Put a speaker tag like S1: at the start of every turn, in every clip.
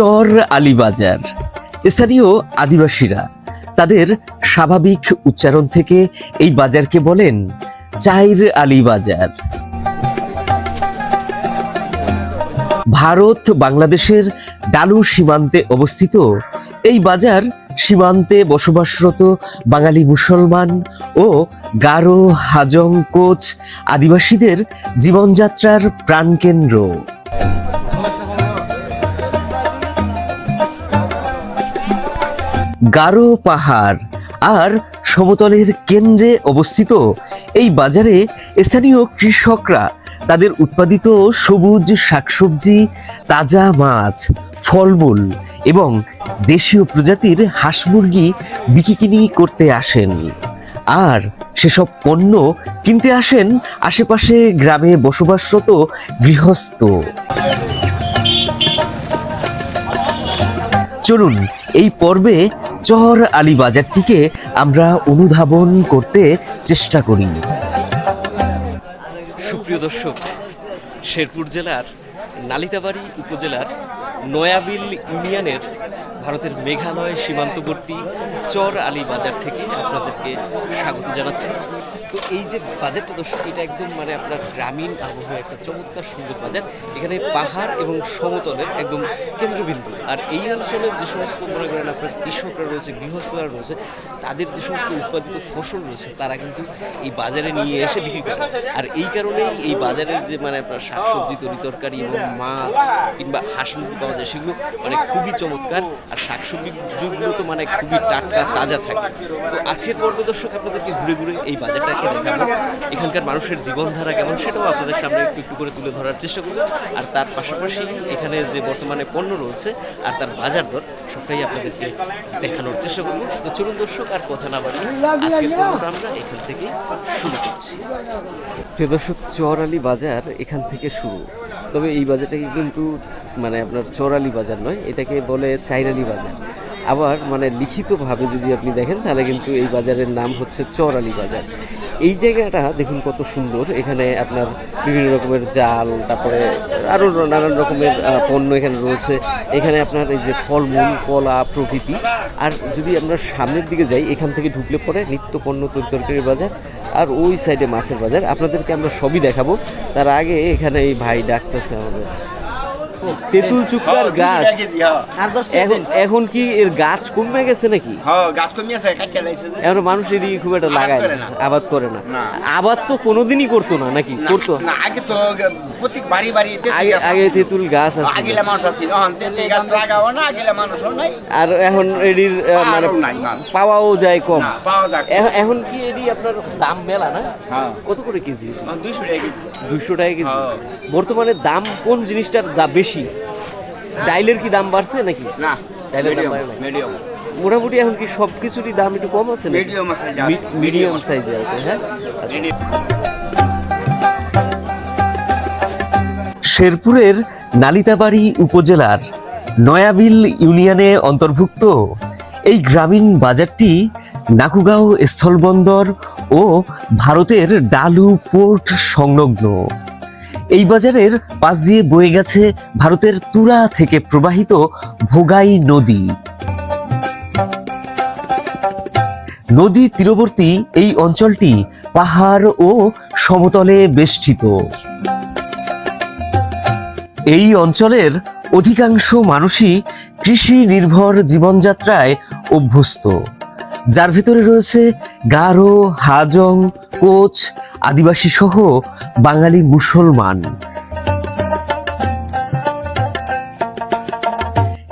S1: চর আলীবাজার। স্থানীয় আদিবাসীরা তাদের স্বাভাবিক উচ্চারণ থেকে এই বাজারকে বলেন চাইর আলীবাজার। ভারত বাংলাদেশের ডালু সীমান্তে অবস্থিত এই বাজার সীমান্তে বসবাসরত বাঙালি মুসলমান ও গারো, হাজং, কোচ আদিবাসীদের জীবনযাত্রার প্রাণকেন্দ্র। গারো পাহাড় আর সমতলের কেন্দ্রে অবস্থিত এই বাজারে স্থানীয় কৃষকরা তাদের উৎপাদিত সবুজ শাকসবজি, তাজা মাছ, ফলমূল এবং দেশীয় প্রজাতির হাঁস মুরগি বিকিকিনি করতে আসেন। আর সেসব পণ্য কিনতে আসেন আশেপাশে গ্রামে বসবাসরত গৃহস্থ। চলুন, এই পর্বে চর আলী বাজারটিকে আমরা অনুধাবন করতে চেষ্টা করি। সুপ্রিয় দর্শক, শেরপুর জেলার নালিতাবাড়ি উপজেলার নয়াবিল ইউনিয়নের ভারতের মেঘালয় সীমান্তবর্তী চর আলী বাজার থেকে আপনাদেরকে স্বাগত জানাচ্ছি। তো এই যে বাজারটা দর্শক এটা একদম মানে আপনার গ্রামীণ আবহাওয়া একটা চমৎকার সুন্দর বাজার। এখানে পাহাড় এবং সমতলের একদম কেন্দ্রবিন্দু। আর এই অঞ্চলের যে সমস্ত মনে করেন আপনার কৃষকরা রয়েছে, গৃহস্থরা রয়েছে, তাদের যে সমস্ত উৎপাদিত ফসল রয়েছে, তারা কিন্তু এই বাজারে নিয়ে এসে বিক্রি করে। আর এই কারণেই এই বাজারের যে মানে আপনার শাকসবজি তরি তরকারি এবং মাছ কিংবা হাঁস মুরগি পাওয়া যায়, সেগুলো মানে খুবই চমৎকার। আর শাকসবজিগুলো তো মানে খুবই টাটকা, তাজা থাকে। তো আজকের পর্ব দর্শক আপনাদেরকে ঘুরে ঘুরে এই দেখাবো এখানকার মানুষের জীবনধারা কেমন সেটাও আপনাদের সামনে একটু একটু করে তুলে ধরার চেষ্টা করব। আর তার পাশাপাশি এখানে যে বর্তমানে পণ্য রয়েছে আর তার বাজার দর সবটাই আপনাদেরকে দেখানোর চেষ্টা করব। তো চলুন দর্শক, আর কথা না বাড়ি আজকের আমরা এখান থেকে শুরু করছি। প্রিয় দর্শক, চৌরালি বাজার এখান থেকে শুরু। তবে এই বাজারটাকে কিন্তু মানে আপনার চৌরালি বাজার নয়, এটাকে বলে চাইরালি বাজার। আবার মানে লিখিতভাবে যদি আপনি দেখেন, তাহলে কিন্তু এই বাজারের নাম হচ্ছে চৌরালি বাজার। এই জায়গাটা দেখুন কত সুন্দর। এখানে আপনার বিভিন্ন রকমের জাল, তারপরে আরও নানান রকমের পণ্য এখানে রয়েছে। এখানে আপনার এই যে ফলমূল, কলা প্রকৃতি আর যদি আমরা সামনের দিকে যাই, এখান থেকে ঢুকলে পরে নিত্য পণ্য তরকারি বাজার আর ওই সাইডে মাছের বাজার। আপনাদেরকে আমরা সবই দেখাবো। তার আগে এখানে এই ভাই ডাকতেছে আমাদের। তেঁতুল চুক্কার গাছ। এখন এখন কি এর গাছ কমে গেছে নাকি?
S2: হ্যাঁ গাছ আছে কাটিয়ে লাইছে
S1: এখন মানুষ এদিকে খুব একটা লাগায় না। আবাদ করে না।
S2: না।
S1: আবাদ তো কোনোদিনই করতো না নাকি? করতো?
S2: না আগে তো প্রত্যেক বাড়ি বাড়ি তেঁতুল
S1: আগে
S2: গাছ
S1: আগে। তেঁতুল গাছ আছে।
S2: আগিলা মানুষ আছিল এখন তেঁতুল গাছ লাগাও না আগিলা মানুষও নাই।
S1: আর এখন আহ, মানে
S2: নাই
S1: পাওয়াও যায় কম।
S2: না পাওয়া
S1: এখ- এখন কি এটি আপনার দাম মেলা না?
S2: হ্যাঁ।
S1: কত করে কেজি?
S2: দুইশো টাকা কেজি।
S1: দুইশো টাকা কেজি। বর্তমানে দাম কোন জিনিসটার দাম বেশি? ডাইলের কি দাম বাড়ছে নাকি?
S2: না
S1: তাইলে দাম
S2: মিডিয়াম
S1: বাড়ে নাই। মোটামুটি এখন কি সব কিছুরই দাম একটু কম আছে
S2: মিডিয়াম সাইজ আছে
S1: মিডিয়াম সাইজে আছে হ্যাঁ? আচ্ছা। শেরপুরের নালিতাবাড়ি উপজেলার নয়াবিল ইউনিয়নে অন্তর্ভুক্ত এই গ্রামীণ বাজারটি নাকুগাঁও স্থলবন্দর ও ভারতের ডালু পোর্ট সংলগ্ন। এই বাজারের পাশ দিয়ে বয়ে গেছে ভারতের তুরা থেকে প্রবাহিত ভোগাই নদী। নদী তীরবর্তী এই অঞ্চলটি পাহাড় ও সমতলে বেষ্টিত। এই অঞ্চলের অধিকাংশ মানুষই কৃষি নির্ভর জীবনযাত্রায় অভ্যস্ত। যার ভিতরে রয়েছে গারো, হাজং, কোচ, আদিবাসী সহ বাঙালি মুসলমান।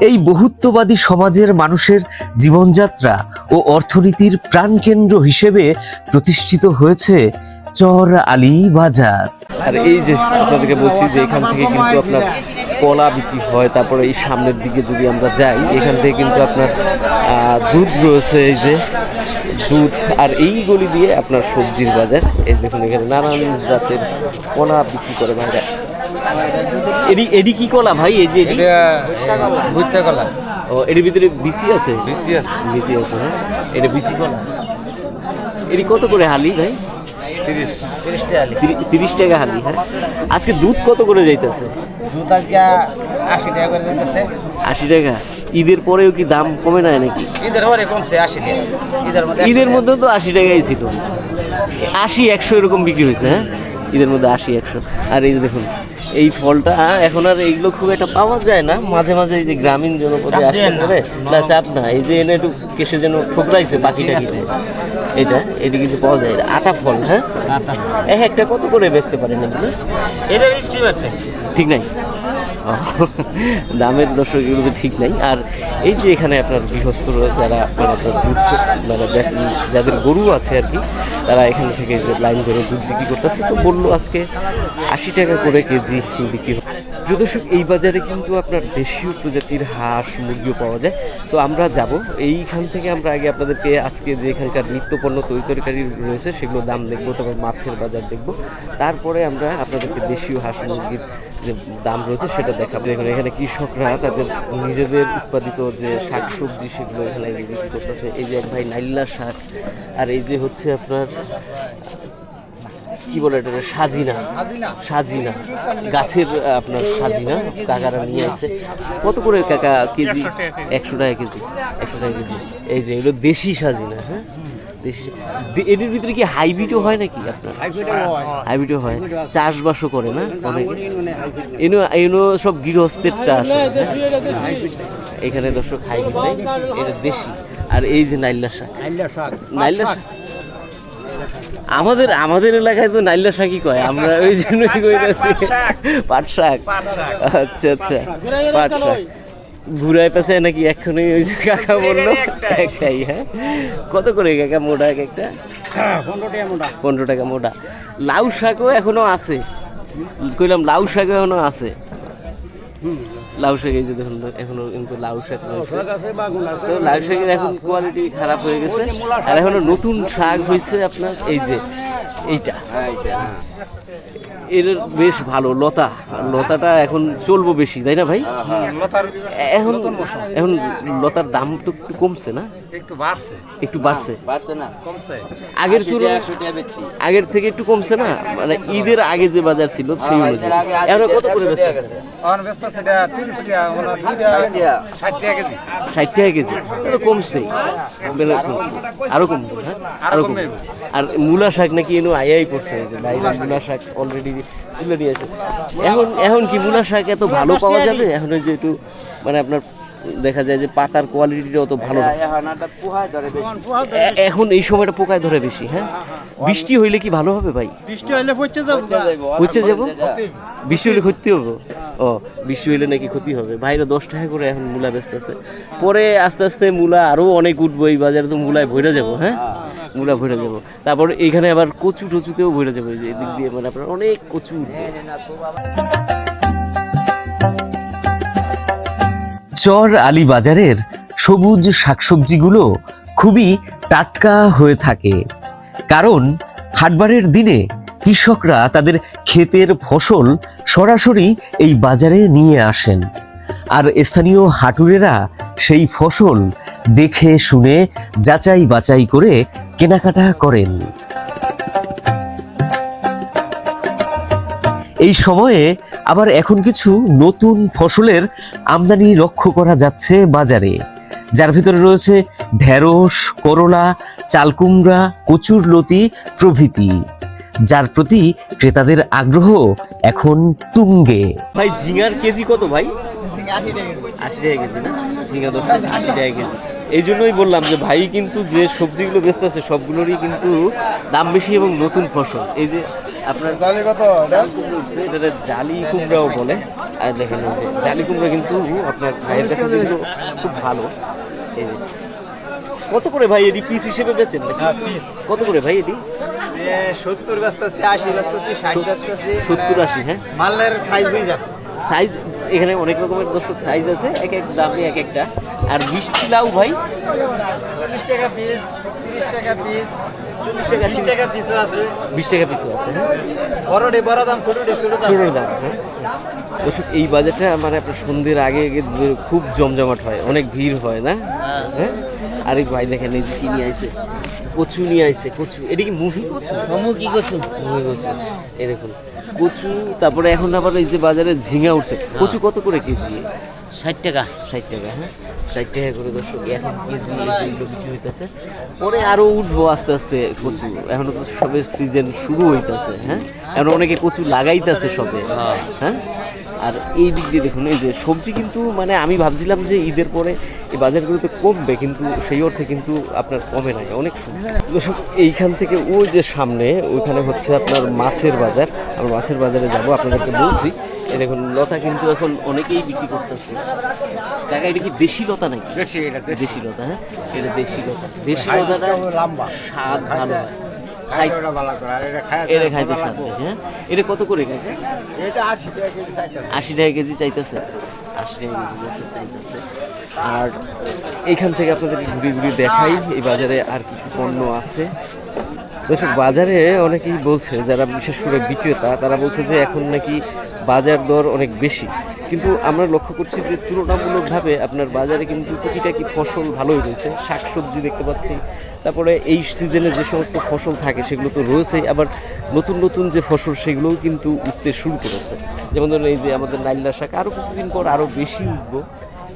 S1: এই বহুত্ববাদী সমাজের মানুষের জীবনযাত্রা ও অর্থনীতির প্রাণকেন্দ্র হিসেবে প্রতিষ্ঠিত হয়েছে চর আলী বাজার। আর এই যে আপনাদেরকে বলছি যে এখান থেকে কিন্তু আপনার কলা বিক্রি হয় তারপরে এই সামনের দিকে যদি আমরা যাই এখান থেকে কিন্তু আপনার আহ, দুধ রয়েছে এই যে দুধ আর এই গলি দিয়ে আপনার সবজির বাজার। এই দেখুন এখানে নানান জাতের কলা বিক্রি করে ভাইরা। এডি এডি কি কলা ভাই? এই যে এডি?
S3: ভুট্টা কলা।
S1: ও এর ভিতরে বিচি আছে?
S3: বেশি আছে।
S1: বিচি আছে হ্যাঁ। এটা বিচি কলা? এটি কত করে হালি ভাই?
S3: তিরিশ।
S2: টাকা
S1: হালি। হ্যাঁ? আজকে দুধ কত করে যাইতেছে?
S2: দুধ আজকে আশি টাকা করে যাইতেছে।
S1: আশি টাকা। ঈদের পরেও কি দাম কমে নাই নাকি?
S2: ঈদের পরে কমছে আশি টাকা। ঈদের মধ্যে
S1: ঈদের মধ্যে তো আশি টাকাই ছিল। আশি একশো এরকম বিক্রি হয়েছে হ্যাঁ? ঈদের মধ্যে আশি একশো। আর এই দেখুন এই ফলটা এখন আর এইগুলো খুব একটা পাওয়া যায় না। মাঝে মাঝে এই যে গ্রামীণ জনপদে আসতে পারে না। চাপ না। এই যে এনে একটু কেসে যেন ঠোকরাইছে বাকিটা কিনে এটা এটা কিন্তু পাওয়া যায়। এটা আটা ফল হ্যাঁ? এক একটা কত করে বেচতে পারেন এগুলো?
S2: এটা
S1: ঠিক নাই? দামের দর্শক এগুলো ঠিক নাই। আর এই যে এখানে আপনার গৃহস্থ যারা মানে আপনার দুধ মানে যাদের গরু আছে আর কি, তারা এখান থেকে যে লাইন ধরে দুধ বিক্রি করতেছে। তো বলল আজকে আশি টাকা করে কেজি বিক্রি দর্শক, এই বাজারে কিন্তু আপনার দেশীয় প্রজাতির হাঁস, মুরগিও পাওয়া যায়। তো আমরা যাব। এইখান থেকে আমরা আগে আপনাদেরকে আজকে যে এখানকার নিত্যপণ্য তৈরি তরকারি রয়েছে সেগুলো দাম দেখব, তারপর মাছের বাজার দেখব। তারপরে আমরা আপনাদেরকে দেশীয় হাঁস, মুরগির যে দাম রয়েছে, সেটা দেখাবো। দেখুন এখানে কৃষকরা তাদের নিজেদের উৎপাদিত যে শাক সবজি সেগুলো এখানে বিক্রি করতেছে। এই যে এক ভাই নাইল্লা শাক, আর এই যে হচ্ছে আপনার কি বলে এটা? সাজিনা। সাজিনা। গাছের আপনার সাজিনা কাকারা নিয়ে আসে। কত করে কাকা কেজি? একশো টাকা কেজি। একশো টাকা কেজি। এই যে এগুলো দেশি সাজিনা হ্যাঁ? এদের ভিতরে কি হাইব্রিডও হয় নাকি আপনার? হাইব্রিডও হয় চাষবাসও করে না? অনেকে এনো এনো সব গৃহস্থেরটা আসে হ্যাঁ? এখানে দর্শক হাইব্রিড নাই এটা দেশি। আর এই যে নাইল্লা শাক। নাইল্লা শাক। আমাদের আমাদের এলাকায় তো নাইল্লা শাকই কয় আমরা ওই জন্যই কইতাছি। পাট শাক।
S2: পাট শাক।
S1: আচ্ছা আচ্ছা। পাট শাক। ঘুরায় পাশে নাকি এক্ষুনি ওই যে কাকা বলল?
S2: একটাই।
S1: একটাই হ্যাঁ। কত করে কাকা মোটা এক একটা? পনেরো টাকা মোটা। লাউ শাকও এখনও আছে। কইলাম লাউ শাকও এখনও আছে। লাউ শাক এই যে দেখুন এখনও কিন্তু লাউ শাক রয়েছে। তো লাউ শাকের এখন কোয়ালিটি খারাপ হয়ে গেছে। আর এখনও নতুন শাক হয়েছে আপনার এই যে এইটা। এর বেশ ভালো লতা। লতাটা এখন চলবো বেশি তাই না ভাই? এখন এখন লতার দাম তো একটু কমছে না?
S3: একটু বাড়ছে।
S1: একটু বাড়ছে।
S3: বাড়ছে না কমছে।
S1: আগের তুলনায় আগের থেকে একটু কমছে না? মানে ঈদের আগে যে বাজার ছিল সেই অনুযায়ী। এখন কত করে ব্যস্ত আছে
S2: আমার ব্যস্ত সেটা তিরিশ টাকা মানে দুই টাকা। ষাট টাকা কেজি।
S1: ষাট টাকা কেজি। এটা কমছে। আরও কমবে হ্যাঁ? আরও কমবে। আর মূলা শাক নাকি এনো আয়াই পড়ছে এই যে মূলা শাক অলরেডি তুলে নিয়েছে এখন এখন কি মূলা শাক এত ভালো পাওয়া যাবে? এখন ওই যে একটু মানে আপনার দেখা যায় যে পাতার কোয়ালিটিটা অত ভালো না। এ- এখন এই সময়টা পোকায় ধরে বেশি হ্যাঁ? বৃষ্টি হইলে কি ভালো হবে ভাই?
S2: বৃষ্টি হইলে পড়ছে যাব
S1: হচ্ছে যাব? বৃষ্টি হইলে ক্ষতি হবে? ও বৃষ্টি হইলে নাকি ক্ষতি হবে? ভাইরা দশ টাকা করে এখন মূলা বেচতেছে পরে আস্তে আস্তে মূলা আরও অনেক উঠবো এই বাজারে তো মূলায় ভরে যাব হ্যাঁ? মূলা ভরে যাব। তারপর এইখানে আবার কচু টচুতেও ভরে যাব এই যে এদিক দিয়ে মানে আপনার অনেক কচু উঠবে। চর আলী বাজারের সবুজ শাকসবজিগুলো খুবই টাটকা হয়ে থাকে। কারণ হাটবারের দিনে কৃষকরা তাদের ক্ষেতের ফসল সরাসরি এই বাজারে নিয়ে আসেন। আর স্থানীয় হাটুরেরা সেই ফসল দেখে শুনে যাচাই বাছাই করে কেনাকাটা করেন। এই সময়ে আবার এখন কিছু নতুন ফসলের আমদানি লক্ষ্য করা যাচ্ছে বাজারে। যার ভিতরে রয়েছে ঢেঁড়স করলা চালকুমড়া কচুর লতি প্রভৃতি। যার প্রতি ক্রেতাদের আগ্রহ এখন তুঙ্গে। ভাই ঝিঙার কেজি কত ভাই? আশি টাকা কেজি। না? ঝিঙা দশ আশি টাকা কেজি। এই জন্যই বললাম যে ভাই কিন্তু যে সবজিগুলো বেচতেছে সবগুলোরই কিন্তু দাম বেশি এবং নতুন ফসল। এই যে আপনার
S2: জালি কত?
S1: উঠছে, জালি কুমড়াও বলে। আর দেখেন যে জালি কুমড়া কিন্তু আপনার ভাইয়ের কাছে যেগুলো খুব ভালো। কত করে ভাই এটি পিস হিসেবে বেচেন
S2: হ্যাঁ পিস
S1: কত করে ভাই এটি?
S2: সত্তর ব্যস্ত আছে আশি ব্যস্ত আছে ষাট ব্যস্ত আছে
S1: সত্তর আশি হ্যাঁ?
S2: মালের সাইজ হয়ে যাবে
S1: সাইজ এখানে অনেক রকমের দর্শক সাইজ আছে এক এক দামে এক একটা। আর মিষ্টি লাউ ভাই?
S2: চল্লিশ টাকা পিস তিরিশ টাকা পিস বিশ টাকা পিসও আছে।
S1: বিশ টাকা পিছু আছে হ্যাঁ?
S2: বড়ডে বড় দাম ছোটডে ছোট দাম
S1: ছোটোর দাম হ্যাঁ? এই বাজারটা মানে আপনার সন্ধ্যের আগে আগে খুব জমজমাট হয় অনেক ভিড় হয় না? হ্যাঁ। আরেক ভাই দেখেন এই যে কি নিয়ে আইছে? কচু নিয়ে আইছে কচু। এটা কি মুহি কচু?
S3: কি করছ
S1: মুহি কচু। এই দেখুন কচু তারপরে এখন আবার এই যে বাজারে ঝিঙা উঠছে। কচু কত করে কেজি?
S3: ষাট টাকা।
S1: ষাট টাকা হ্যাঁ? ষাট টাকা করে দর্শক এখন কেজি এগুলো বিক্রি হইতেছে। পরে আরও উঠবো আস্তে আস্তে কচু। এখনও তো সবের সিজন শুরু হইতাছে হ্যাঁ? এখন অনেকে কচু লাগাইতেছে সবে হ্যাঁ? আর এই দিক দিয়ে দেখুন এই যে সবজি কিন্তু মানে আমি ভাবছিলাম যে ঈদের পরে এই বাজারগুলোতে কমবে কিন্তু সেই অর্থে কিন্তু আপনার কমে নাই। অনেক এইখান থেকে ওই যে সামনে ওইখানে হচ্ছে আপনার মাছের বাজার। আমরা মাছের বাজারে যাব আপনাদেরকে বলছি। এই দেখুন লতা কিন্তু এখন অনেকেই বিক্রি করতেছে। কাকা এটা কি দেশি লতা নাকি?
S2: দেশি এটা দেশি।
S1: লতা হ্যাঁ? এটা দেশি লতা। দেশি লতাটা
S2: লম্বা।
S1: স্বাদ ভালো হয়।
S2: এটা খাইতে
S1: হ্যাঁ? এটা কত করে
S2: এটা আশি টাকা কেজি চাইতেছে।
S1: আশি টাকা কেজি চাইতেছে। আশি টাকা কেজি চাইতেছে আর এইখান থেকে আপনাদের ঘুরে ঘুরে দেখাই এই বাজারে আর কি কি পণ্য আছে। দর্শক বাজারে অনেকেই বলছে যারা বিশেষ করে বিক্রেতা তারা বলছে যে এখন নাকি বাজার দর অনেক বেশি। কিন্তু আমরা লক্ষ্য করছি যে তুলনামূলকভাবে আপনার বাজারে কিন্তু প্রতিটা কি ফসল ভালোই রয়েছে? শাকসবজি দেখতে পাচ্ছি। তারপরে এই সিজনে যে সমস্ত ফসল থাকে সেগুলো তো রয়েছেই, আবার নতুন নতুন যে ফসল সেগুলোও কিন্তু উঠতে শুরু করেছে। যেমন ধরুন এই যে আমাদের নাইলা শাক আরও কিছুদিন পর আরও বেশি উঠবো।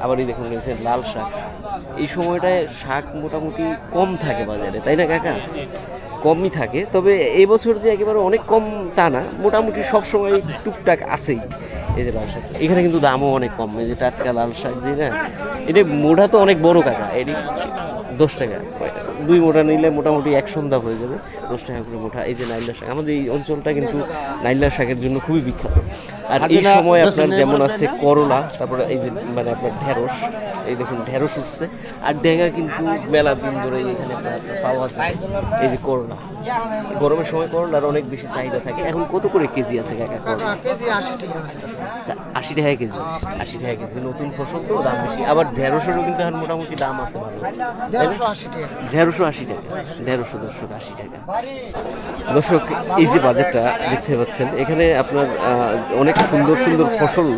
S1: আবার এই দেখুন রয়েছে লাল শাক। এই সময়টায় শাক মোটামুটি কম থাকে বাজারে, তাই না কাকা? কমই থাকে। তবে এই বছর যে একেবারে অনেক কম তা না, মোটামুটি সব সময় টুকটাক আছেই। এই যে লাল শাক। এখানে কিন্তু দামও অনেক কম। এই যে টাটকা লাল শাক যে না এটা মোটা তো অনেক বড় কাকা এটি দশ টাকা। দুই মোটা নিলে মোটামুটি এক সন্ধ্যা হয়ে যাবে। দশ টাকা করে মোটা। এই যে নাইলা শাক আমাদের এই অঞ্চলটা কিন্তু নাইলা শাকের জন্য খুবই বিখ্যাত। আর এই সময় আপনার যেমন আছে করলা তারপরে এই যে মানে আপনার ঢেঁড়স এই দেখুন ঢেঁড়স উঠছে। আর ডেঙ্গা কিন্তু মেলা দিন ধরে এখানে পাওয়া যায়। এই যে করলা। গরমের সময় করলার অনেক বেশি চাহিদা থাকে। এখন কত করে কেজি আছে কাকা করলা?
S2: কেজি আশি টাকা
S1: আচ্ছা, আশি টাকা কেজি। আশি টাকা কেজি। নতুন ফসল তো দাম বেশি। আবার ঢেঁড়সেরও কিন্তু এখন মোটামুটি দাম আছে ভালো।
S2: দেড়শো আশি টাকা।
S1: আশি দর্শক আশি টাকা। দর্শক, এই যে বাজারটা দেখতে পাচ্ছেন, এখানে আপনার অনেক সুন্দর সুন্দর ফসল।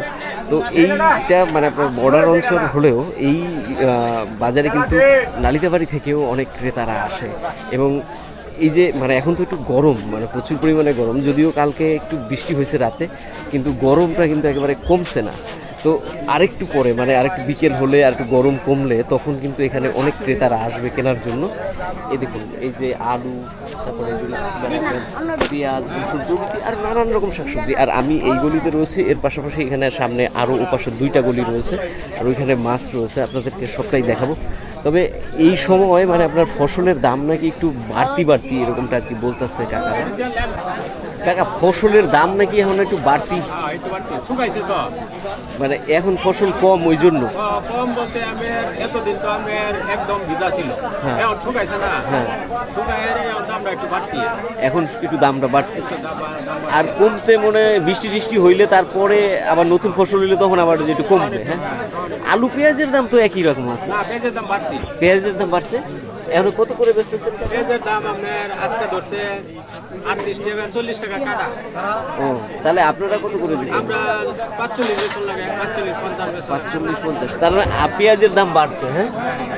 S1: তো এইটা মানে আপনার বর্ডার অঞ্চল হলেও এই বাজারে কিন্তু নালিতাবাড়ি থেকেও অনেক ক্রেতারা আসে। এবং এই যে মানে এখন তো একটু গরম মানে প্রচুর পরিমাণে গরম, যদিও কালকে একটু বৃষ্টি হয়েছে রাতে, কিন্তু গরমটা কিন্তু একেবারে কমছে না। তো আরেকটু পরে মানে আরেকটু বিকেল হলে আর একটু গরম কমলে তখন কিন্তু এখানে অনেক ক্রেতারা আসবে কেনার জন্য। এই দেখুন, এই যে আলু, তারপরে পেঁয়াজ রসুন, প্রভৃতি আর নানান রকম শাকসবজি। আর আমি এই গলিতে রয়েছে, এর পাশাপাশি এখানে সামনে আরও ওপাশে দুইটা গলি রয়েছে, আর ওইখানে মাছ রয়েছে, আপনাদেরকে সবটাই দেখাবো। তবে এই সময় মানে আপনার ফসলের দাম নাকি একটু বাড়তি বাড়তি এরকমটা আর কি বলতেছে কাকারা। কাকা ফসলের দাম নাকি এখন একটু বাড়তি?
S4: শুকাইছে তো।
S1: মানে এখন ফসল কম ওই জন্য।
S4: কম বলতে আমার এতদিন তো আমার একদম ভিজা ছিল।
S1: হ্যাঁ।
S4: এখন শুকাইছে না।
S1: হ্যাঁ।
S4: শুকায় এখন দামটা একটু বাড়তি।
S1: এখন একটু দামটা বাড়তি। আর কমতে মনে বৃষ্টি টিষ্টি হইলে তারপরে আবার নতুন ফসল হইলে তখন আবার একটু কমবে হ্যাঁ আলু পেঁয়াজের দাম তো একই রকম আছে।
S4: পেঁয়াজের দাম বাড়তি।
S1: পেঁয়াজের দাম বাড়ছে? এখন কত করে বেচতেছেন?
S4: পেঁয়াজের দাম আপনার আজকে ধরছে আটত্রিশ টাকা চল্লিশ টাকা কাটা।
S1: ও তাহলে আপনারা কত করে দিচ্ছেন
S4: আমরা পাঁচচল্লিশ বেসন লাগে পাঁচচল্লিশ পঞ্চাশ
S1: পাঁচচল্লিশ পঞ্চাশ। তার মানে পেঁয়াজের দাম বাড়ছে হ্যাঁ?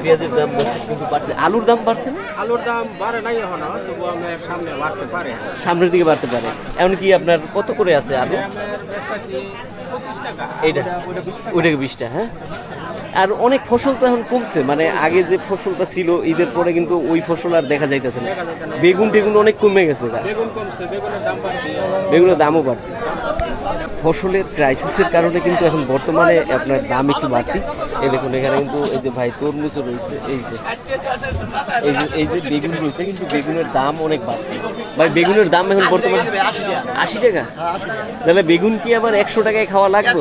S1: পেঁয়াজের দাম বাড়ছে কিন্তু বাড়ছে। আলুর দাম বাড়ছে না?
S4: আলুর দাম বাড়ে নাই এখন তবু আপনার সামনে বাড়তে পারে।
S1: সামনের দিকে বাড়তে পারে। এমন কি আপনার কত করে আছে আলু? এইটা
S4: ওটা বিশ টাকা।
S1: ওইটাকে বিশটা হ্যাঁ? আর অনেক ফসল তো এখন কমছে। মানে আগে যে ফসলটা ছিল ঈদের পরে কিন্তু ওই ফসল আর দেখা যাইতেছে না। বেগুন টেগুন অনেক কমে গেছে গা।
S4: বেগুন কমছে বেগুনের দাম বাড়তি
S1: বেগুনের দামও বাড়ছে। ফসলের ক্রাইসিসের কারণে কিন্তু এখন বর্তমানে আপনার দাম একটু বাড়তি। এই দেখুন এখানে কিন্তু এই যে ভাই তরমুজও রয়েছে এই যে এই যে এই যে বেগুন রয়েছে কিন্তু বেগুনের দাম অনেক বাড়তি। ভাই বেগুনের দাম এখন বর্তমানে আশি টাকা তাহলে বেগুন কি আবার একশো টাকায় খাওয়া লাগবে?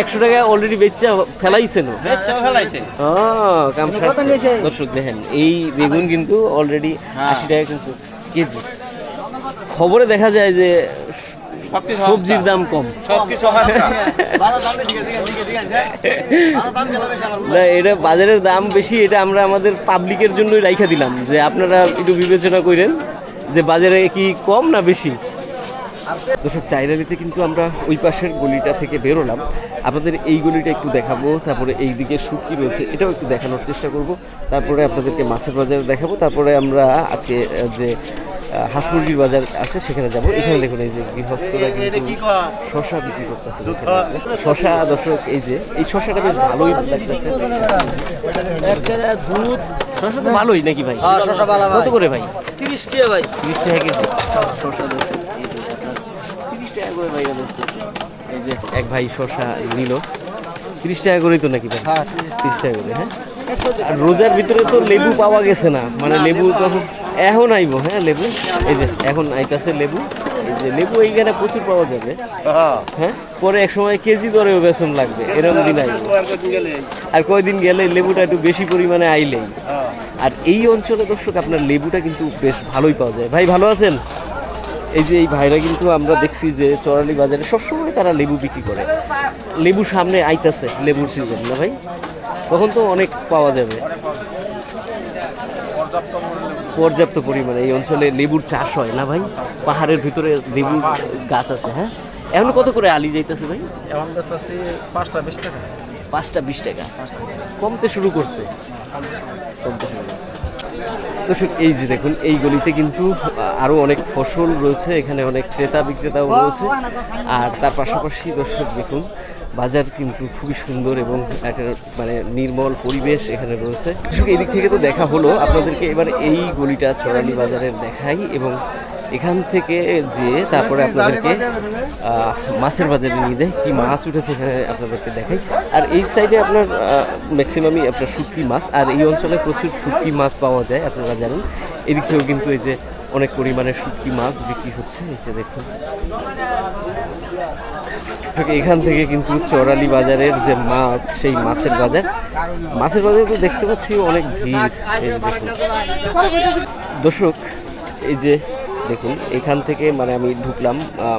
S1: একশো টাকা অলরেডি বেচা ফেলাইছেন
S2: ফেলাইছে।
S1: ও, কাম সারছে। দর্শক দেখেন এই বেগুন কিন্তু অলরেডি আশি টাকা কিন্তু কেজি। খবরে দেখা যায় যে সবজির দাম কম।
S2: সবকিছু হাসটা
S1: না এটা বাজারের দাম বেশি এটা আমরা আমাদের পাবলিকের জন্যই রাইখা দিলাম যে আপনারা একটু বিবেচনা করেন যে বাজারে কি কম না বেশি। দর্শক চাইরালিতে কিন্তু আমরা ওই পাশের গলিটা থেকে বেরোলাম। আপনাদের এই গলিটা একটু দেখাবো তারপরে এই দিকে শুটকি রয়েছে এটাও একটু দেখানোর চেষ্টা করব। তারপরে আপনাদেরকে মাছের বাজার দেখাবো তারপরে আমরা আজকে যে হাঁস মুরগির বাজার আছে সেখানে যাব। এখানে দেখুন এই যে গৃহস্থরা কিন্তু শশা বিক্রি করতেছে। শশা দর্শক এই যে এই শশাটা বেশ ভালোই লাগতেছে। শশা তো ভালোই নাকি ভাই?
S3: শশা ভালো
S1: কত করে ভাই?
S3: তিরিশ টাকা ভাই।
S1: তিরিশ টাকা কেজি। শশা দর্শক এই যে আপনার তিরিশ টাকা করে ভাই বেচতেছে এই যে এক ভাই শশা নিল। তিরিশ টাকা করেই তো নাকি ভাই?
S3: হ্যাঁ
S1: তিরিশ টাকা করে হ্যাঁ? আর রোজার ভিতরে তো লেবু পাওয়া গেছে না। মানে লেবু তখন এখন আইবো হ্যাঁ লেবু? এই যে এখন আইতাছে লেবু। এই যে লেবু এইখানে প্রচুর পাওয়া যাবে। হ্যাঁ। পরে এক সময় কেজি দরেও বেসন লাগবে। এরকম দিন আইবো। আর কয়দিন গেলে লেবুটা একটু বেশি পরিমাণে আইলেই। আর এই অঞ্চলে দর্শক আপনার লেবুটা কিন্তু বেশ ভালোই পাওয়া যায়। ভাই ভালো আছেন? এই যে এই ভাইরা কিন্তু আমরা দেখছি যে চরালি বাজারে সবসময় তারা লেবু বিক্রি করে। লেবু সামনে আইতাছে লেবুর সিজন না ভাই? তখন তো অনেক পাওয়া যাবে। পর্যাপ্ত পরিমাণে এই অঞ্চলে লেবুর চাষ হয় না ভাই? পাহাড়ের ভিতরে লেবুর গাছ আছে হ্যাঁ? এখন কত করে আলি যাইতেছে ভাই?
S2: এখন বেচতেছি পাঁচটা বিশ টাকা।
S1: পাঁচটা বিশ টাকা। কমতে শুরু করছে। কমতে শুরু করছে। দর্শক, এই যে দেখুন, এই গলিতে কিন্তু আরও অনেক ফসল রয়েছে, এখানে অনেক ক্রেতা বিক্রেতাও রয়েছে। আর তার পাশাপাশি দর্শক দেখুন, বাজার কিন্তু খুবই সুন্দর এবং একটা মানে নির্মল পরিবেশ এখানে রয়েছে। এই দিক থেকে তো দেখা হলো, আপনাদেরকে এবার এই গলিটা চড়ালি বাজারের দেখাই এবং এখান থেকে যে তারপরে আপনাদেরকে মাছের বাজারে নিয়ে যাই কি মাছ উঠেছে এখানে আপনাদেরকে দেখাই। আর এই সাইডে আপনার ম্যাক্সিমামই আপনার শুটকি মাছ আর এই অঞ্চলে প্রচুর শুটকি মাছ পাওয়া যায় আপনারা জানেন। এদিক থেকেও কিন্তু এই যে অনেক পরিমাণে শুটকি মাছ বিক্রি হচ্ছে এই যে দেখুন। এখান থেকে কিন্তু চৌরালি বাজারের যে মাছ সেই মাছের বাজার। মাছের বাজারে তো দেখতে পাচ্ছি অনেক ভিড় দর্শক এই যে দেখুন এখান থেকে মানে আমি ঢুকলাম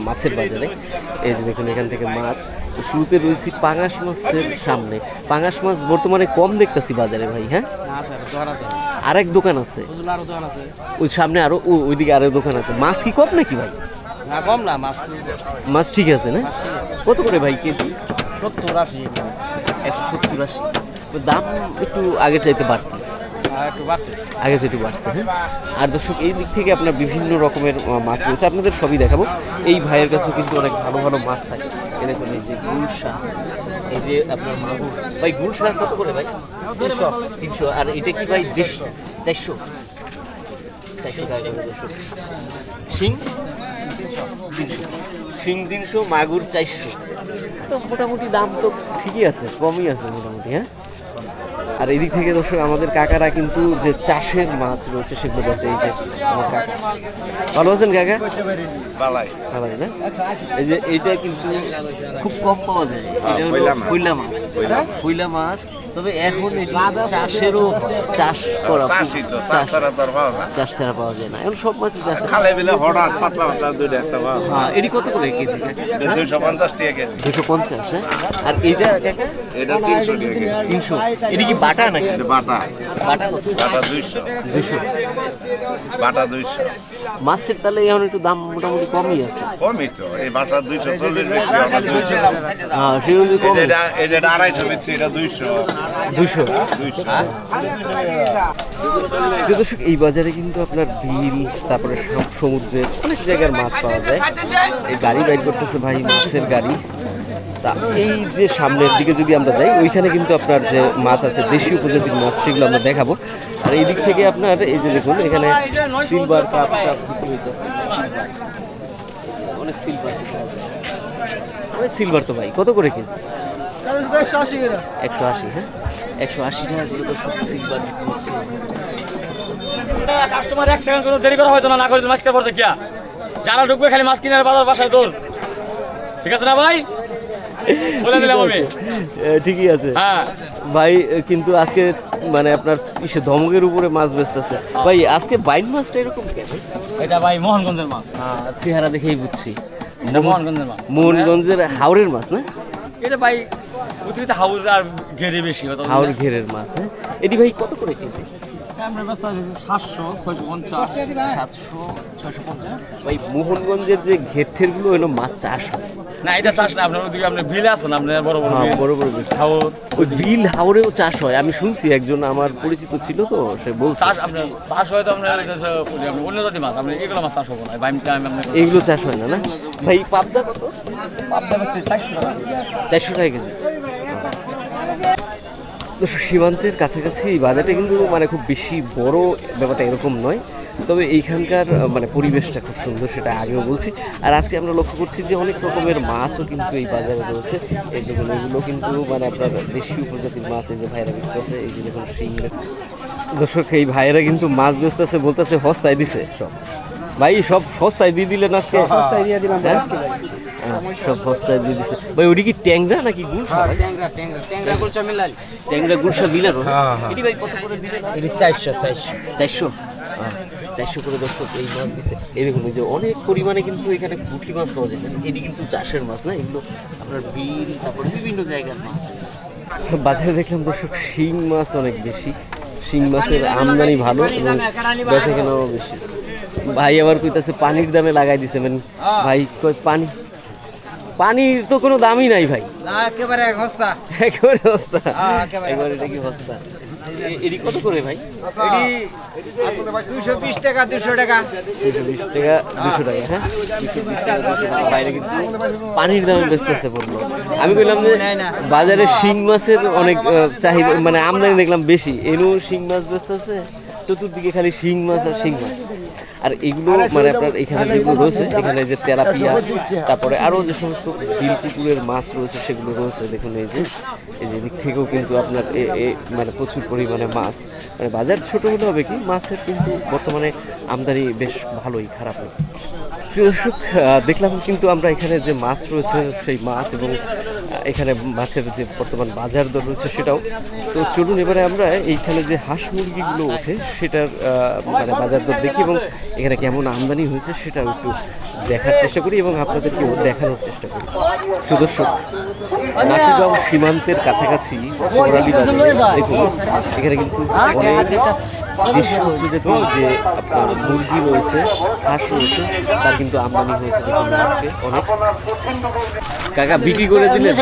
S1: মাছের বাজারে। এই যে দেখুন এখান থেকে মাছ। শুরুতে রয়েছি পাঙাশ মাছের সামনে। পাঙাশ মাছ বর্তমানে কম দেখতেছি বাজারে ভাই হ্যাঁ? আরেক দোকান আছে। ওই সামনে আরও ওইদিকে আরেক দোকান আছে। মাছ কি কম নাকি ভাই?
S3: না কম না মাছ
S1: মাছ ঠিক আছে না? কত করে ভাই কেজি?
S3: সত্তর আশি।
S1: একশো সত্তর আশি। দাম একটু আগে চাইতে বাড়তি। আগে যেটু বাড়ছে হ্যাঁ? আর দর্শক, এই দিক থেকে আপনার বিভিন্ন রকমের মাছ রয়েছে। আপনাদের সবই দেখাবো। এই ভাইয়ের কাছেও কিন্তু অনেক ভালো ভালো মাছ থাকে। এই দেখুন, এই যে গুলশা এই যে আপনার মাগুর। ভাই গুলশা কত করে, ভাই? তিনশো তিনশো। আর এটা কি, ভাই, দেশ? চারশো। চারশো শিং? শিং তিনশো, মাগুর চারশো। তো মোটামুটি দাম তো ঠিকই আছে, কমই আছে মোটামুটি হ্যাঁ? আর এদিক থেকে দর্শক আমাদের কাকারা কিন্তু যে চাষের মাছ রয়েছে সেগুলো আছে এই যে আমার কাকা। ভালো আছেন কাকা?
S2: বালাই
S1: ভালো না? এই যে এইটা কিন্তু খুব কম পাওয়া যায়। এটা হলো কইলা মাছ। কইলা মাছ। তবে এখন চাষেরও চাষ করা
S2: চাষ
S1: ছাড়া পাওয়া যায় না। এখন সব মাছই চাষ
S2: খালে বিলে হঠাৎ পাতলা পাতলা দুইটা একটা
S1: হ্যাঁ এটি কত করে কেজি
S2: দুইশো পঞ্চাশ টাকা কেজি।
S1: দুশো পঞ্চাশ হ্যাঁ? আর এইটা কাকা?
S2: এটা তিনশো টাকা
S1: তিনশো। এটি কি বাটা নাকি?
S2: বাটা।
S1: বাটা
S2: বাটা দুইশো।
S1: দুশো
S2: বাটা দুইশো।
S1: মাছের তাহলে এখন একটু দাম মোটামুটি কমই আছে।
S2: কমই তো এই বাটা দুইশো চল্লিশ বিক্রি ওটা দুইশো।
S1: হ্যাঁ সে কম
S2: এই যেটা আড়াইশো বিক্রি এটা দুইশো।
S1: দুশো
S2: দুইশো।
S1: দর্শক এই বাজারে কিন্তু আপনার বিল তারপরে সম- সমুদ্রের অনেক জায়গার মাছ পাওয়া যায়। এই গাড়ি বাইক করতেছে ভাই মাছের গাড়ি। তা এই যে সামনের দিকে যদি আমরা যাই, ওইখানে কিন্তু আপনার যে মাছ আছে, দেশীয় প্রজাতির মাছ, সেগুলো আমরা দেখাবো। আর এই দিক থেকে আপনার এই যে দেখুন, এখানে সিলভার কাপ হইতেছে। অনেক সিলভার অনেক সিলভার তো ভাই, কত করে কেজি?
S3: একশো আশি
S1: হ্যাঁ? একশো আশি টাকা তো সিলভার হচ্ছে।
S5: কাস্টমার এক সেকেন্ড কোনো দেরি করা হয়তো না না করে মাছ কিনে পড়তে কিয়া যারা ঢুকবে খালি মাছ কিনার বাজার বাসায় তোর ঠিক আছে না ভাই? বলে দিলাম আমি।
S1: ঠিকই আছে।
S5: হ্যাঁ।
S1: ভাই কিন্তু আজকে মানে আপনার ইসে ধমকের উপরে মাছ বেচতেছে। ভাই আজকে বাইন মাছটা এরকম কেন?
S5: এটা ভাই মোহনগঞ্জের মাছ।
S1: হ্যাঁ, চেহারা দেখেই বুঝছি।
S5: মোহনগঞ্জের মাছ।
S1: মোহনগঞ্জের হাওড়ের মাছ না?
S5: এটা ভাই অতিরিক্ত হাউর আর ঘেরে বেশি
S1: হাওড় ঘেরের মাছ হ্যাঁ? এটি ভাই কত করে কেজি? মোহনগঞ্জের যে ঘেরঠেরগুলো হলো মাছ চাষ হয়।
S5: না এটা চাষ না আপনার ওদিকে আপনার বিল আছে না আপনার বড় বড়
S1: হ্যাঁ, বড় বড় বিল।
S5: খাও
S1: ওই বিল হাওরেও চাষ হয়। আমি শুনছি একজন আমার পরিচিত ছিল তো সে বলছে।
S5: চাষ আপনার চাষ হয় তো আপনার হইতেছে ওই আপনার অন্য জাতি মাছ আপনি এগুলো মাছ চাষ হব না বাইম টাইম আপনার
S1: এইগুলো চাষ হয় না না? ভাই পাবদা কত?
S5: হচ্ছে চারশো টাকা।
S1: চারশো টাকা কেজি। তো সীমান্তের কাছাকাছি এই বাজারটা কিন্তু মানে খুব বেশি বড় ব্যাপারটা এরকম নয়। তবে এইখানকার মানে পরিবেশটা খুব সুন্দর সেটা আগেও বলছি। আর আজকে আমরা লক্ষ্য করছি যে অনেক রকমের মাছও কিন্তু এই বাজারে রয়েছে। এই দেখুন এগুলো কিন্তু মানে আপনার দেশীয় প্রজাতির মাছ এই যে ভাইরা বেচতেছে এই যে দেখুন শিং দর্শক এই ভাইয়েরা কিন্তু মাছ বেচতেছে বলতেছে হস্তায় দিছে সব। ভাই সব হস্তায় দিয়ে দিলেন আজকে? হস্তায় দিয়ে দিলাম সব হস্তায় দিয়ে দিছে। ভাই ওটি কি ট্যাংরা নাকি গুলশা
S3: ট্যাংরা ট্যাংরা ট্যাংরা গুলচা মিলাল।
S1: ট্যাংরা গুলশা দিলেন এটি ভাই কত করে দিলেন?
S3: এটি চারশো চারশো।
S1: চারশো করে দর্শক এই মাছ দিছে। এই দেখুন যে অনেক পরিমাণে কিন্তু এখানে পুঁটি মাছ পাওয়া যাচ্ছে এটি কিন্তু চাষের মাছ না? এগুলো আপনার বিল তারপরে বিভিন্ন জায়গার মাছ। বাজারে দেখলাম দর্শক শিং মাছ অনেক বেশি। শিং মাছের আমদানি ভালো এবং বেচা কেনাও বেশি। ভাই আবার কইতাছে পানির দামে লাগাই দিছে। মানে ভাই কই পানি পানির তো কোনো দামই নাই ভাই।
S3: না একেবারে হস্তা
S1: একেবারে অবস্থা
S3: হ্যাঁ, একেবারে
S1: এটা কি অবস্থা এটি কত করে ভাই?
S3: দুশো বিশ টাকা দুশো টাকা।
S1: দুশো বিশ টাকা দুশো টাকা হ্যাঁ? দুশো বিশ টাকা বাইরে কিন্তু পানির দামে বেচতেছে পড়ল আমি বললাম যে বাজারে শিং মাছের অনেক চাহিদা মানে আমদানি দেখলাম বেশি। এনু শিং মাছ বেচতেছে চতুর্দিকে খালি শিং মাছ আর শিং মাছ। আর এগুলো মানে আপনার এখানে যেগুলো রয়েছে এখানে যে তেলাপিয়া তারপরে আরও যে সমস্ত বিল পুকুরের মাছ রয়েছে সেগুলো রয়েছে দেখুন এই যে এই যে দিক থেকেও কিন্তু আপনার মানে প্রচুর পরিমাণে মাছ। মানে বাজার ছোট হলে হবে কি মাছের কিন্তু বর্তমানে আমদানি বেশ ভালোই খারাপ নয় দর্শক দেখলাম কিন্তু আমরা এখানে যে মাছ রয়েছে, সেই মাছ এবং এখানে মাছের যে বর্তমান বাজার দর রয়েছে সেটাও। তো চলুন এবারে আমরা এইখানে যে হাঁস মুরগিগুলো ওঠে, সেটার মানে বাজার দর দেখি এবং এখানে কেমন আমদানি হয়েছে সেটাও একটু দেখার চেষ্টা করি এবং আপনাদেরকেও দেখানোর চেষ্টা করি। সুদর্শক, নাটুগাঁও সীমান্তের কাছাকাছি দেখুন, এখানে কিন্তু দেশীয় প্রজাতির যে আপনার মুরগি রয়েছে হাঁস রয়েছে তার কিন্তু আমদানি হয়েছে দেখুন আজকে অনেক। কাকা বিক্রি করে দিলেন?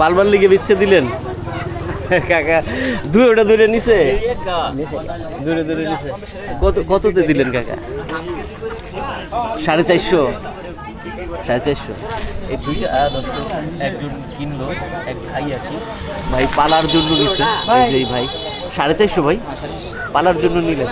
S1: পালবার লিগে বিচ্ছে দিলেন? কাকা দূরে ওটা দূরে নিছে? দূরে দূরে নিছে। কত কততে দিলেন কাকা? সাড়ে চারশো? সাড়ে চারশো? এই দুইটা দর্শক একজন কিনলো এক ভাই আর কি। ভাই পালার জন্য নিছে এই ভাই। সাড়ে চারশো ভাই? পালার জন্য নিলেন।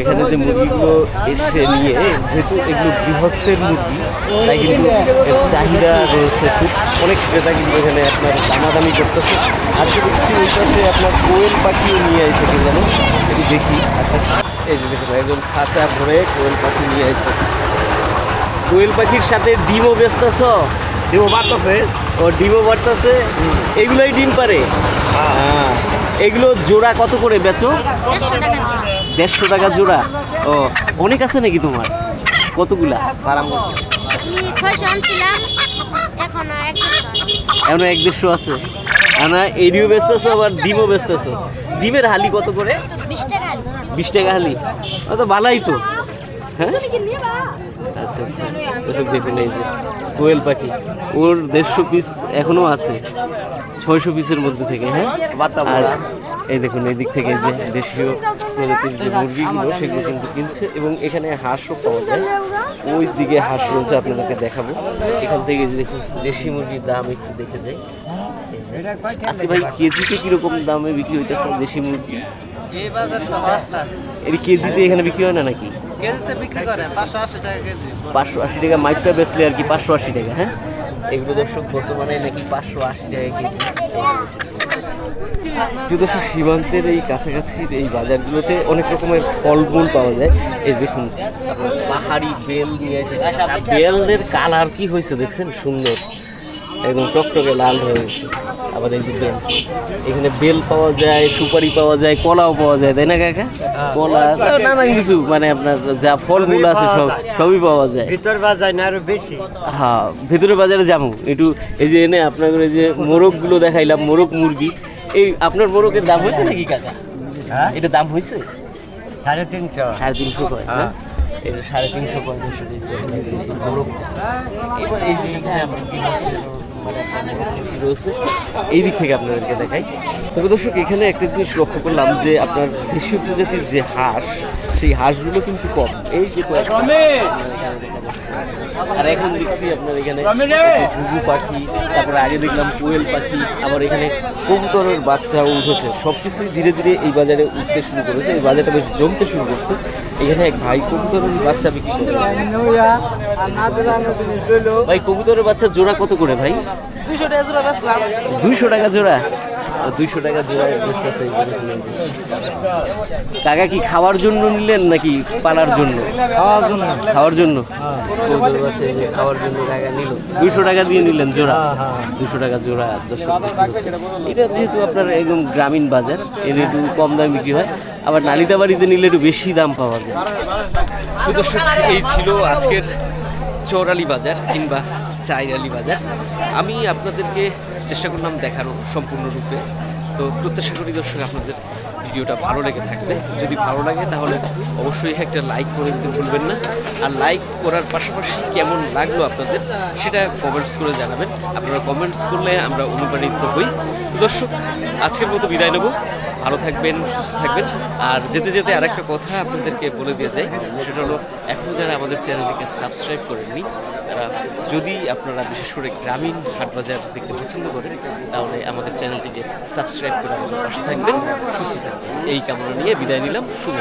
S1: এখানে যে মুরগিগুলো এসে নিয়ে, যেহেতু এগুলো গৃহস্থের মুরগি, তাই কিন্তু এর চাহিদা রয়েছে খুব। অনেক ক্রেতা কিন্তু এখানে আপনার দামাদামি করতেছে। আজকে দেখছি ওই পাশে আপনার কোয়েল পাখিও নিয়ে আসছে কি জানো? একটু দেখি। এই যে দেখুন একজন খাঁচা ভরে কোয়েল পাখি নিয়ে আসছে কোয়েল পাখির সাথে ডিমও বেচতেছ
S3: দেবো বাড়তেছে।
S1: ও ডিমও বাড়তেছে। এগুলোই ডিম পারে। হ্যাঁ। এগুলো জোড়া কত করে বেচো?
S6: দেড়শো টাকা জোড়া।
S1: দেড়শো টাকা জোড়া। ও অনেক আছে নাকি তোমার? কতগুলা?
S6: আনছিলাম এখন এক দেড়শো আছে।
S1: না এডিও বেচতেছো আবার ডিমও বেচতেছো? ডিমের হালি কত করে?
S6: বিশ টাকা
S1: বিশ টাকা হালি। ও তো ভালোই তো। হ্যাঁ? আচ্ছা আচ্ছা। দর্শক দেখুন এই যে কোয়েল পাখি ওর দেড়শো পিস এখনও আছে ছয়শো পিসের মধ্যে থেকে হ্যাঁ?
S3: বাচ্চা
S1: আর এই দেখুন এই দিক থেকে যে দেশীয় প্রজাতির যে মুরগিগুলো সেগুলো কিন্তু কিনছে এবং এখানে হাঁসও পাওয়া যায়। ওই দিকে হাঁস রয়েছে আপনাদেরকে দেখাবো। এখান থেকে যে দেখুন দেশি মুরগির দাম একটু দেখে যাই। আজকে ভাই কেজিতে কীরকম দামে বিক্রি হইতেছে দেশি মুরগি? এর কেজিতে এখানে বিক্রি হয় না নাকি?
S3: কেজিতে বিক্রি করে পাঁচশো আশি টাকা কেজি।
S1: পাঁচশো আশি টাকা মাইকটা বেচলে আর কি পাঁচশো আশি টাকা হ্যাঁ? এগুলো দর্শক বর্তমানে নাকি পাঁচশো আশি টাকা কেজি। সীমান্তের এই কাছাকাছির এই বাজারগুলোতে অনেক রকমের ফলমূল পাওয়া যায়। এই দেখুন পাহাড়ি বেল নিয়ে এসে বেলের কালার কি হয়েছে দেখছেন? সুন্দর। একদম টকটকে লাল হয়ে গেছে। আবার এই যে বেল। এখানে বেল পাওয়া যায় সুপারি পাওয়া যায় কলাও পাওয়া যায় তাই না কাকা? কলা নানান কিছু মানে আপনার যা ফলমূল আছে সব সবই পাওয়া যায়।
S3: ভিতর বাজার না আরও বেশি।
S1: হ্যাঁ ভেতরে বাজারে যাব। একটু এই যে এনে আপনাদের এই যে মোরগগুলো দেখাইলাম মোরগ মুরগি। এই আপনার মোরগের দাম হয়েছে নাকি কাকা?
S3: হ্যাঁ?
S1: এটা দাম হয়েছে?
S3: সাড়ে তিনশো।
S1: সাড়ে তিনশো কয় না? এটা সাড়ে তিনশো পঞ্চাশ মোরগ। এই যে এখানে আপনার রয়েছে। এই দিক থেকে আপনাদেরকে দেখাই। তবে দর্শক এখানে একটা জিনিস লক্ষ্য করলাম যে আপনার দেশীয় প্রজাতির যে হাঁস সেই হাঁসগুলো কিন্তু কম। এই যে। আর এখন দেখছি আপনার এখানে ঘুঘু পাখি তারপরে আগে দেখলাম কোয়েল পাখি আবার এখানে কবুতরের বাচ্চাও উঠেছে। সব কিছুই ধীরে ধীরে এই বাজারে উঠতে শুরু করেছে। এই বাজারটা বেশ জমতে শুরু করছে। এখানে এক ভাই কবুতরের বাচ্চা বিক্রি করে। ভাই কবুতরের বাচ্চা জোড়া কত করে ভাই?
S2: দুইশো টাকা জোড়া বেচলাম।
S1: দুইশো টাকা জোড়া? দুইশো টাকা জোড়া বেচতেছে। কাকা কি খাওয়ার জন্য নিলেন নাকি পালার জন্য?
S3: খাওয়ার জন্য।
S1: খাওয়ার জন্য? কবুতর বাচ্চা এই যে খাওয়ার জন্য কাকা নিল। দুইশো টাকা দিয়ে নিলেন জোড়া? দুশো টাকা জোড়া দশ এটা যেহেতু আপনার একদম গ্রামীণ বাজার এর একটু কম দামে বিক্রি হয় আবার নালিতাবাড়িতে নিলে একটু বেশি দাম পাওয়া যায়। সুদর্শক এই ছিল আজকের চৌরালি বাজার কিংবা চাইরালি বাজার। আমি আপনাদেরকে চেষ্টা করলাম দেখানো সম্পূর্ণরূপে। তো প্রত্যাশা করি দর্শক, আপনাদের ভিডিওটা ভালো লেগে থাকবে। যদি ভালো লাগে, তাহলে অবশ্যই একটা লাইক করে দিতে ভুলবেন না। আর লাইক করার পাশাপাশি কেমন লাগল আপনাদের, সেটা কমেন্টস করে জানাবেন। আপনারা কমেন্টস করলে আমরা অনুপ্রাণিত হই। দর্শক, আজকের মতো বিদায় নেব। ভালো থাকবেন, সুস্থ থাকবেন। আর যেতে যেতে আরেকটা কথা আপনাদেরকে বলে দিয়ে যাই সেটা হলো এখনও যারা আমাদের চ্যানেলটিকে সাবস্ক্রাইব করেননি যদি আপনারা বিশেষ করে গ্রামীণ হাট বাজার দেখতে পছন্দ করেন, তাহলে আমাদের চ্যানেলটিকে সাবস্ক্রাইব করে আমাদের পাশে থাকবেন, সুস্থ থাকবেন। এই কামনা নিয়ে বিদায় নিলাম। শুভ